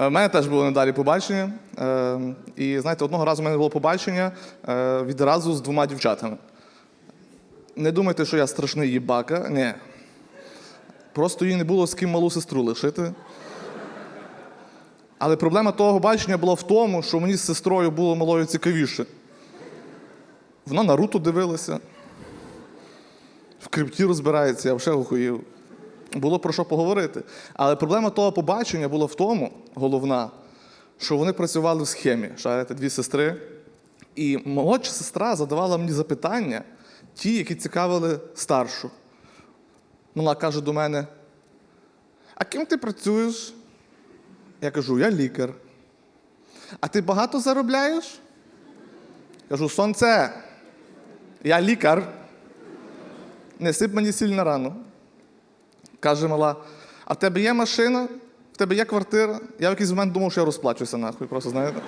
Е, У мене теж було недалі побачення. Е, І знаєте, одного разу в мене було побачення е, відразу з двома дівчатами. Не думайте, що я страшний їбака. Ні. Просто їй не було з ким малу сестру лишити. Але проблема того бачення була в тому, що мені з сестрою було малою цікавіше. Вона Наруто дивилася, в крипті розбирається, я вже охуїв. Було про що поговорити. Але проблема того побачення була в тому, головна, що вони працювали в схемі, шарите, дві сестри. І молодша сестра задавала мені запитання, ті, які цікавили старшу. Вона каже до мене: А ким ти працюєш? Я кажу, я лікар. А ти багато заробляєш? Кажу, сонце, я лікар. Не сип мені сіль на рану. Каже мала, а в тебе є машина, в тебе є квартира. Я в якийсь момент думав, що я розплачуся нахуй, просто знаєте.